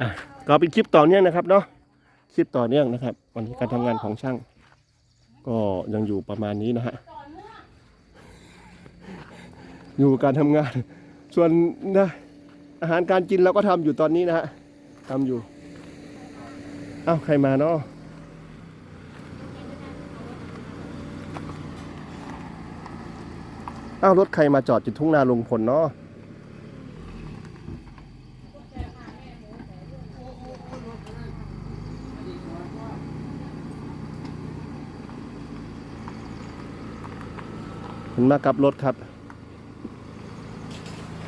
อะก็เป็นคลิปต่อเนื่องนะครับเนาะคลิปต่อเนื่องนะครับ วันนี้การทำงานของช่าง ก็ยังอยู่ประมาณนี้นะฮะอยู่การทำงาน ส่วนนะอาหารการกินเราก็ทำอยู่ตอนนี้นะฮะทำอยู่อ้าวใครมาเนาะอ้าวรถใครมาจอดอยู่ทุ่งนาลุงพลเนาะ มากลับรถครับ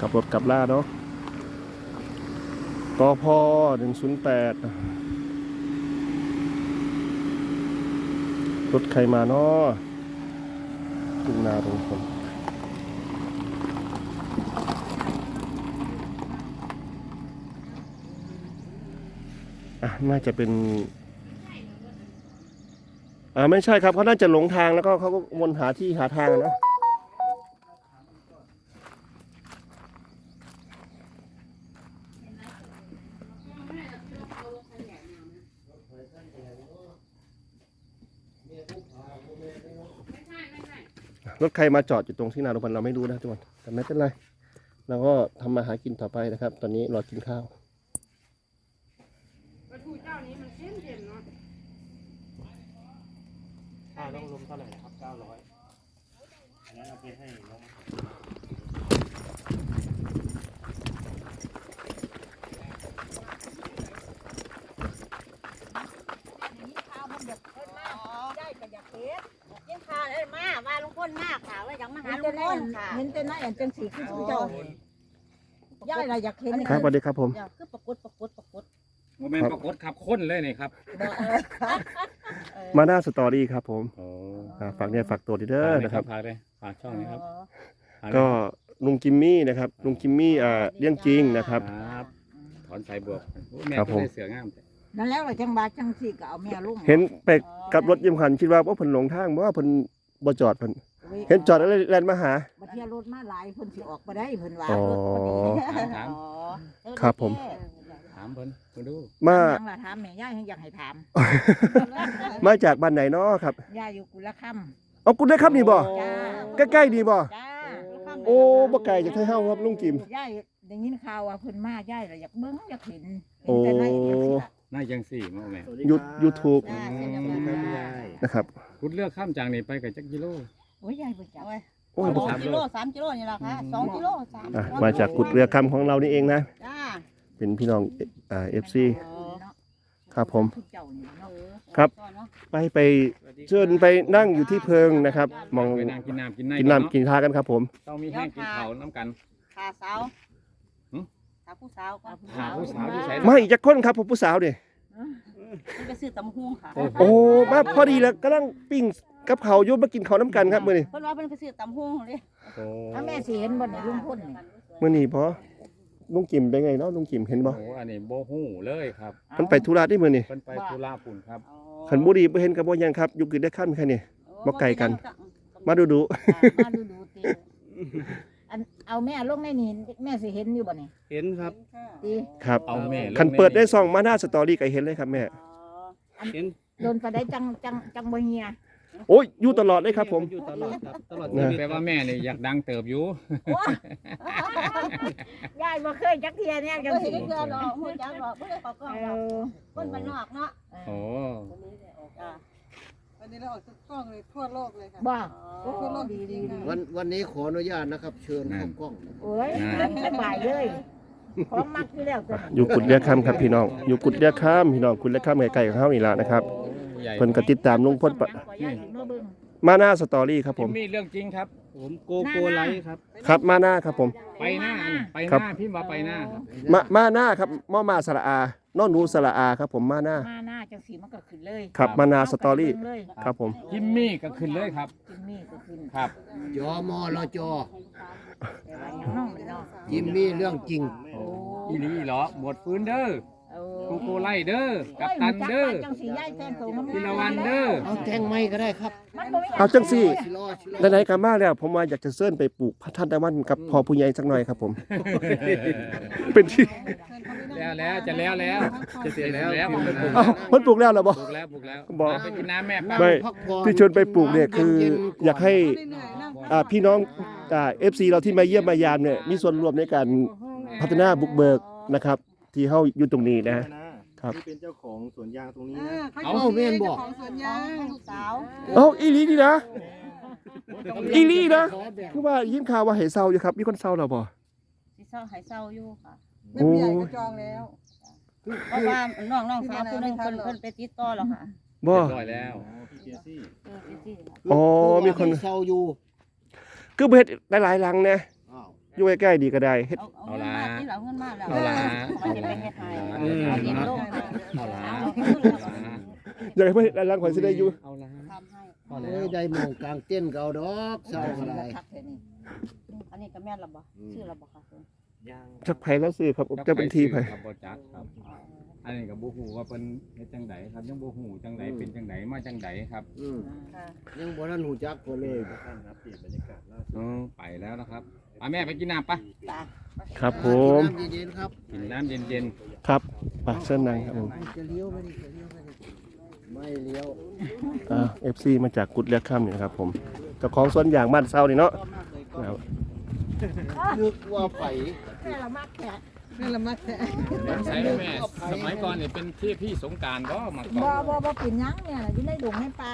กลับรถกลับล่าเนาะกพหนึ่งศูนย์แปดรถใครมาเนาะทุ่งนาตรงคนอะน่าจะเป็นอ่าไม่ใช่ครับเขาน่าจะหลงทางแล้วก็เขาก็วนหาที่หาทางนะ รถใครมาจอดอยู่ตรงที่นารุพันเราไม่รู้นะทุกคนแต่ไม่เป็นไรเราก็ทำมาหากินต่อไปนะครับ ตอนนี้รอกินข้าวปลาทูเจ้านี้มันเข้มเค็มเนาะค่าต้องรวมเท่าไหร่นะครับ900อันนั้นเอาไปให้น้อง ข้าวมันอยากเพิ่นมากได้ก็อยากเฮ็ดยิงข้าวเลยมา ว่าลุงพลมากค่ะว่าอยากมาหาลุงพลค่ะ เห็นแต่หน้าอย่างจังสีคือเจ้าย่ายอะไรอยากเห็นครับสวัสดีครับผม อยากคือปรากฏปรากฏปรากฏโมเมนต์ปรากฏขับค้นเลยนี่ครับมาหน้าสตอรี่ครับผมโอ้อ่าฝากเนี่ยฝากตัวดีเด้อนะครับฝากเลยฝากช่องนะครับฝาก็ลุงกิมมี่นะครับลุงกิมมี่อ่าเรื่องจริงนะครับ ครับ ถอนสายบวกโอ้แม่ครับก็ผมได้เสืองามแต่นั่นแล้วเราจังบาจังสีก็เอาแม่ลุงเห็นไปกับรถยิมคันคิดว่าว่าเพิ่นหลงทางเพราะว่าเพิ่นบ่จอดเพิ่น เห็นจอดแล้วเลยแล่นมาหา บัดเทียรถมาหลายเพิ่นสิออกบ่ได้เพิ่นว่าอ๋อ รถพอดีถามถาม ครับผม ถามเพิ่นมาดูมา ถามว่าถามแม่ย่ายอยากให้ถามมาจากบ้านไหนเนาะครับ ย่ายอยู่กุละค่เอาคุณได้ครับนี่บ่ำจ้าใกล้ๆนี่บ่ จ้าโอ้บ่ไกลจากไทเฮาครับลุงกิม ย่ายได้ยินข่าวว่าเพิ่นมาย่ายเลยอยากเบิ่งอยากเห็นโอ้เห็นแต่ในจังซี่ล่ะ น่าจังสี่โมแม่ ยูยูทูบจ้าเสร็จแล้วก็มานะครับพุดเลือกข้ามจากนี่ไปกับจักกิโล โอ้ยย่ายบ่จักโอ้ยสบ่องกิโลสามกิโลนี่แหละค่ะสองกิโลสามอะมาจากกุดเรือคำของเรานี่เองนะ จ้าเป็นพี่น้องอ่า FC เนาะครับผมทุกเจ้านี่เนาะครับ ไปไปเชิญไปนั่งอยู่ที่เพิงนะครับมองไปนั่งกินน้ำกินในกินน้ำกินทากันครับ ผม ต้องมีแห้งกินเขาวน้ำกัน ขาสาวหึขาผู้สาวก็หาผู้สาวที่ใส่ไม่จักคนครับผมผู้สาวเนี่ยมันไปซื้อตำฮุ่งค่ะโอ้มาพอดีแล้วกำลังปิ้ง กับเขาวโยมมากินเขาวน้ำกันครับมื้อนี้เพิ่นว่าเพิ่นไปซื้อตำฮุ่งเลยโอ้ถ้าแม่สิเห็นบ่นี่ลุงพลนี่มื้อนี้พอลุงกิมเป็นไงเนาะลุงกิมเห็นบ่โหอันนี้โบหูเลยครับมันไปธุระที่มื้อนี้เพิ่นไปธุระปุ่นครับ ขันบุรีบ่เห็นกับบ่ยังครับอยู่กินได้ขั้นแค่นี้ บ่ไกลกัน มาดูดูมาดูดูติอันเอาแม่ลงในนี่แม่สิเห็นอยู่บ่นี่เห็นครับ ติครับเอาแม่ลงคันเปิดได้ซองมาหน้าสตอรี่ก็เห็นเลยครับแม่เห็น โดนปานใดจังจังจังบ่เฮีย โอ้ยอยู่ตลอดเลยครับ ผม อยู่ตลอดครับตลอดนะชีวิตแปลว่าแม่นี่อยากดังเติบอยู่ ยายบ่เคยจักเทียเนี่ยจังก็สิสิเพื่อนเนาะฮู้จักเนาะบ่ได้เข้ากล้องเอเนาะอคนบ้านนอกเนาะโอ้จ้าวันนี้เราออกทุกกล้องเลยทั่วโลกเลยค่ะบ่โอ้โอ้ดีดีดีวันวันนี้ขออนุญาตนะครับ เชิญเข้ากล้องนะครับโอ้ยสบายเลยของมักอยู่แล้วตัวนี้อยู่กุดเรียกคำครับพี่น้อง อยู่กุดเรียกคำพี่น้องกุดเรียกคำไกลๆของเฮานี่ล่ะนะครับ ใหญ่เพิ่นก็ติดตามลุงพลปะขอยายเมื่อเบิ่งมาหน้าสตอรี่ครับผม มีเรื่องจริงครับ ผมโกโกไลท์ครับ ครับมาหน้าครับผม ไปหน้าอันไปหครับ น้าพิมพ์ว่าไปหน้าครับมามาหน้าครับมอมาสระอานอนหนูสระอาครับผมมาหน้ามาหน้าจังสีมันก็ขึ้นเลยครับมาหน้าสตอรี่เาไปเบิ่งเลยครับผมพิมพ์มี่ก็ขึ้นเลยครับจิมมี่ก็ขึ้นครับ จอมอรจอแต่ว่ายังน้องเลยเนาะยิมมี่เรื่องจริง โอ้อีหลีเหรอหมดฟื้นเด้อ เอากูโกไล่เด้อกัปตันเด้อจังสียายแทนตัวมันพิลาวันเด้อเอาแทงไม่ก็ได้ครับมันบ่มีเอาจังสี่ชิลอชิลอไหนๆกันมาแล้วผมว่าอยากจะเชิญไปปลูกพระท่านตะวันกับพ่อผู้ใหญ่สักหน่อยครับผม เป็นที่เชิญเขาไม่ได้แล้วแล้วจะแล้วแล้วจะเสร็จแล้วแล้วเอ้าเพิ่นปลูกแล้วเหรอบ่ปลูกแล้วปลูกแล้วบอกไปกินน้ำแม่นั่งป้าไม่พักผ่อนที่ชวนไปปลูกเนี่ยคืออยากให้ไม่ได้เหนื่อยนั่งอ่าพี่น้องอ่า FC เราที่มาเยี่ยมมายามเนี่ยมีส่วนร่วมในการพัฒนาบุกเบิกนะครับ ที่เฮาอยู่ตรงนี้นะ ครับ ที่เป็นเจ้าของสวนยางตรงนี้อ่านะเขาอยู่ที่เจ้าของสวนยางลูกสาวเอ้าอีหลีนี่นะ อีหลีนะ คือว่ายินข่าวว่าให้เซาอยู่ครับ มีคนเซาแล้วบ่ สิเศร้าให้เศร้าอยู่ค่ะ แม่ผู้ใหญ่ก็จองแล้ว เพราะว่าน้องน้องสาวคนหนึงเพิ่นเพิ่นไปติดต่อแล้วค่ะบ่ เรียบร้อยแล้ว พี่เจซี่ เออไปสิค่ะ อ๋อมีคน เศร้าอยู่ คือบ่เฮ็ดหลายๆหลังนะ อ้าวอยู่ใกล้ๆดีก็ได้เฮ็ด เอาเอาเงินมาที่เราเงินมาแล้วเอาละเขาจะไปเฮ็ดให้อืม เอาดินลงให้เอาละเอาขึ้นแล้วอยากให้เพิ่นเฮ็ดหลายหลังข่อยสิได้อยู่เอาละทำให้พอแล้เอ้ยวได้หมองกลางเต้นก็เอาดอกเศร้าอะไรคักแท้นี่อันนี้ก็แม่นและบ่ชื่อและบ่ค่ะคุณยางจักไผแล้วซื้อครับจะเป็นทีไผครับบ่จักครับ อันนี้ก็บ่ฮู้ว่าเพิ่นเฮ็ดจังไดครับ ยังบ่ฮู้จังไดเป็นจังไดมาจังไดครับอืมค่ะยังบ่ทันหูจักก็เลยท่านครับเปลี่ยนบรรยากาศล่าสุดเออไปแล้วนะครับ อะแม่ไปกินน้ำปะครับผม น้ำเย็นๆครับกินน้ำเย็นครับไปเส้นนังครับผมจะเลี้ยวไปดิจะเลี้ยวไปดิไม่เลี้ยวอ่า FC มาจากกุดเลือกค่ำนี่นะครับผมเจ้าของสวนยางบ้านเซานี่เนาะนะครับนึกว่าไผแม่ละมากแขกนี่ละมัดแท้ๆใช่แม่สมัยก่อนเนี่ยเป็นที่พี่สงกรารบ่มาก่บ่อนบ่บ่กินหยังเนี่ยน่ะอยู่ในดงให้ปลา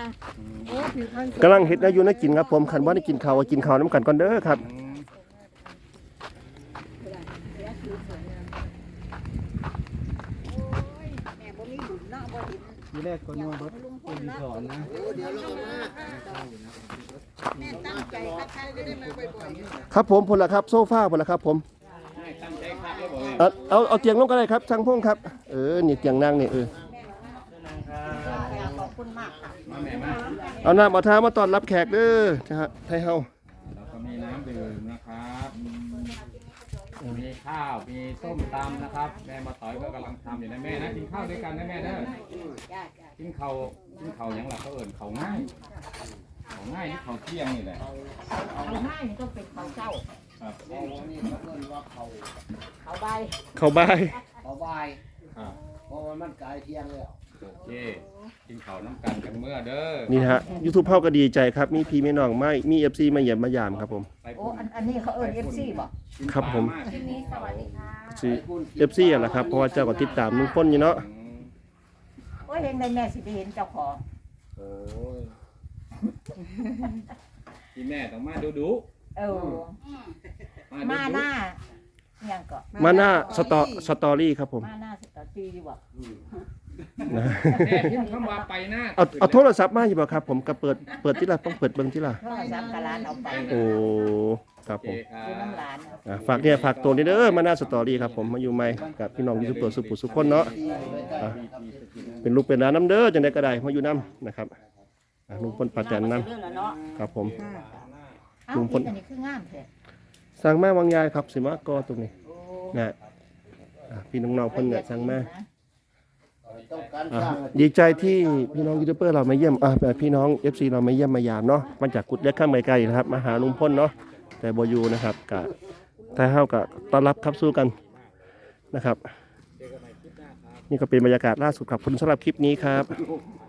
โอ้ผิวพรรณกำลังเฮ็ดนะอยู่นะกินครับผมคันว่าได้กินข้าวก็กินข้าวน้ำกันก่อนเด้อครับ อืม แม่บ่มีบุญเนาะบ่เห็น ทีแรกก็นึกว่าลุงพลนะสอนนะโอ้เดี๋ยวเรามาแม่ตั้งใจถ้าใครจะได้มาบ่อยๆครับผมพลละครับ โซฟาพลละครับ ผมให้ตั้งใจครับแล้วบอกแม่เอาเอาเอาเตียงลงก็ได้ครับช่างพงครับ เออนี่เตียงนั่งนี่เออขอบคุณมากค่ะมาแม่มาเอาน้ำเอาท่ามาต้อนรับแขกเด้อนะฮะไทยเฮาแล้วก็มีน้ำดื่มนะครับ มีข้าว มีส้มตำนะครับ แม่มาต่อยก็กำลังทำอยู่นะแม่นะ กินข้าวด้วยกันนะแม่เด้อจ้าจ้ากินข้าวกินข้าวหยังหลักเขาเอิ่นข้าวง่ายข้าวง่ายนี่ข้าวเที่ยงนี่แหละเอาง่ายนี่ต้องเป็นข้าวเจ้า ครับเอานี่เขาเอิ้นว่าเขาข้าวใบเข้าบายเขาบายครับเพราะว่ามันกลายเที่ยงแล้ว โอเค กินข้าวน้ำกันจังเมื่อเด้อนี่ฮะ YouTube เฮาก็ดีใจครับ มีพี่มีน้องไม่มี FC มาเยี่ยมมายามครับผม ไปโอ้ปุ่นอันอันนี้เขาเอิ้น FC บ่กินครับผม ปลาากทีนี้สวัสดีค่ะสิ FC อะล่ะครับ เพราะว่าเจ้าก็ติดตามลุงพลอยู่เนาะ อืมโอ้ยเห็นได้แม่สิไปเห็นเจ้าของโอ้ยพี่แม่ต้องมาดูดูเออมามาดูหน้าห ยังก็มาหน้าสตอสตอรี่ครับผม มาหน้าสตอรี่ดีบ่นะแม่พิมพ์คำว่าไปหน้าเอาเอาโทรศัพท์มาอยู่บ่ครับผมก็เปิดเปิดที่ละต้องเปิดเบิ่งที่ละโทรศัพท์กะหลานเอาไปโอ้ครับโอผเคมครัอยู่น้ำหบลานอะฝากเนี่ยฝากตัวนี้เด้อมาหน้าสตอรี่ครับผมมาอยู่ใหม่กับพี่น้องยูทูบเบอร์สุปุสุคนเนาะอะเป็นลูกเป็นหลานน้ำเด้อจังไดก็ได้มาอยู่น้ำนะครับอะลุงพลป้าแตนน้เรื่องแล้วเนาะำครับผม เอ้าลุงพล อันนี้คืองามแท้ สั่งมาวางยายครับสิมากอตรงนี้นะอะพี่น้องๆเพิ่นเนี่ยสั่งมาต้องการอะสร้างดีใจที่พี่น้องยูทูบเบอร์เรามาเยี่ยมอะพี่น้อง FC เรามาเยี่ยมมายามเนาะมาจากกุดเล็กข้ามไกลๆนะครับมาหาลุงพลเนาะแต่บอยู่นะครับกะแต่เฮาก็ต้อนรับครับสู้กันนะครับ นี่ก็เป็นบรรยากาศล่าสุดครับคุณสำหรับคลิปนี้ครับค